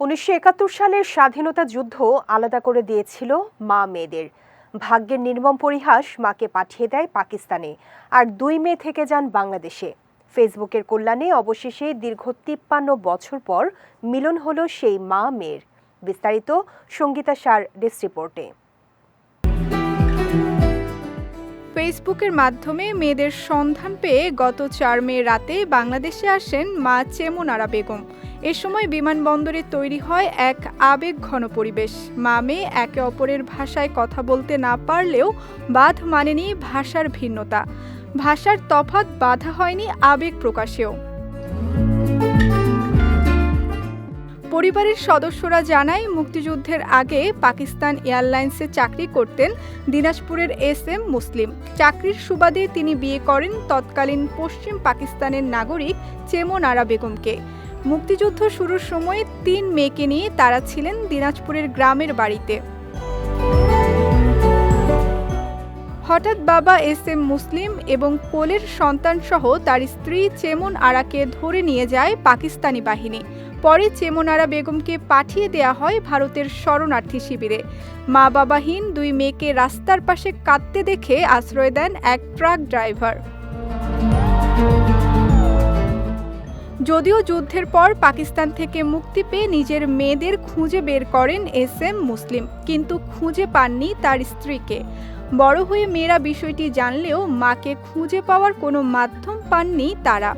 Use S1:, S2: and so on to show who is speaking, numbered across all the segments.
S1: উনিশশো একাত্তর সালের স্বাধীনতা যুদ্ধ আলাদা করে দিয়েছিল মা মেয়েদের। ভাগ্যের নির্মম পরিহাস মাকে পাঠিয়ে দেয় পাকিস্তানে। আর দুই মেয়ে থেকে যান বাংলাদেশে। ফেসবুকের কল্যাণে অবশেষে দীর্ঘ তিপ্পান্ন বছর পর মিলন হলো সেই মা মেয়ের। বিস্তারিত সঙ্গীতা সার ডেস্ক রিপোর্টে।
S2: ফেসবুকের মাধ্যমে মেয়েদের সন্ধান পেয়ে গত চার মে রাতে বাংলাদেশে আসেন মা চেমনারা বেগম। এ সময় বিমানবন্দরে তৈরি হয় এক আবেগ ঘন পরিবেশ। মা মেয়ে একে অপরের ভাষায় কথা বলতে না পারলেও বাধ মানেনি ভাষার ভিন্নতা। ভাষার তফাৎ বাধা হয়নি আবেগ প্রকাশেও। পরিবারের সদস্যরা জানায়, মুক্তিযুদ্ধের আগে পাকিস্তান এয়ারলাইন্সে চাকরি করতেন দিনাজপুরের এস এম মুসলিম। চাকরির সুবাদে তিনি বিয়ে করেন তৎকালীন পশ্চিম পাকিস্তানের নাগরিক চেমন আরা বেগমকে। মুক্তিযুদ্ধ শুরুর সময় তিন মেয়েকে নিয়ে তারা ছিলেন দিনাজপুরের গ্রামের বাড়িতে। হঠাৎ বাবা এস এম মুসলিম এবং কোলের সন্তানসহ তার স্ত্রী চেমন আরাকে ধরে নিয়ে যায় পাকিস্তানি বাহিনী। পরে চেমন আরা বেগমকে পাঠিয়ে দেয়া হয় ভারতের শরণার্থী শিবিরে। মা বাবাহীন দুই মেয়েকে রাস্তার পাশে কাঁদতে দেখে আশ্রয় দেন এক ট্রাক ড্রাইভার। যদিও যুদ্ধের পর পাকিস্তান থেকে মুক্তি পেয়ে নিজের মেয়েদের খুঁজে বের করেন এস এম মুসলিম, কিন্তু খুঁজে পাননি তার স্ত্রীকে। বড় হয়ে মেয়েরা বিষয়টি জানলেও মাকে খুঁজে পাওয়ার কোনো মাধ্যম পাননি তারা।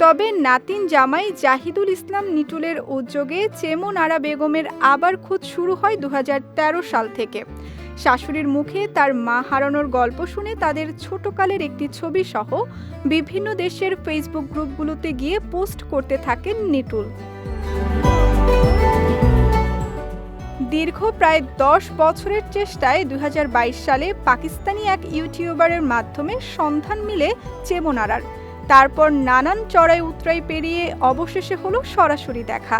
S2: তবে নাতিন জামাই জাহিদুল ইসলাম নিটুলের উদ্যোগে চেমন আরা বেগমের আবার খোঁজ শুরু হয় দু হাজার তেরো সাল থেকে। শাশুড়ির মুখে তার মা হারানোর গল্প শুনে তাদের ছোটকালের একটি ছবি সহ বিভিন্ন দেশের ফেসবুক গ্রুপগুলোতে গিয়ে পোস্ট করতে থাকেন নিটুল। দীর্ঘ প্রায় দশ বছরের চেষ্টায় দুই হাজার বাইশ সালে পাকিস্তানি এক ইউটিউবারের মাধ্যমে সন্ধান মিলে চেমনারার। তারপর নানান চড়াই উতরাই পেরিয়ে অবশেষে হলো সরাসরি দেখা।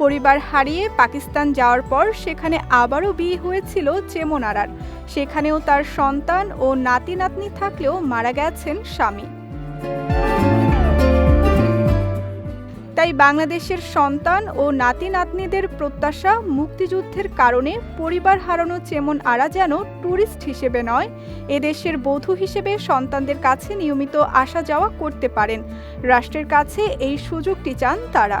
S2: পরিবার হারিয়ে পাকিস্তান যাওয়ার পর সেখানে আবারও বিয়ে হয়েছিল চেমনারার। সেখানেও তার সন্তান ও নাতি নাতনি থাকলেও মারা গেছেন স্বামী। তাই বাংলাদেশের সন্তান ও নাতি নাতনিদের প্রত্যাশা মুক্তিযুদ্ধের কারণে পরিবার হারানো চেমন আরা যেন ট্যুরিস্ট হিসেবে নয়, এদেশের বধূ হিসেবে সন্তানদের কাছে নিয়মিত আসা যাওয়া করতে পারেন। রাষ্ট্রের কাছে এই সুযোগটি চান তারা।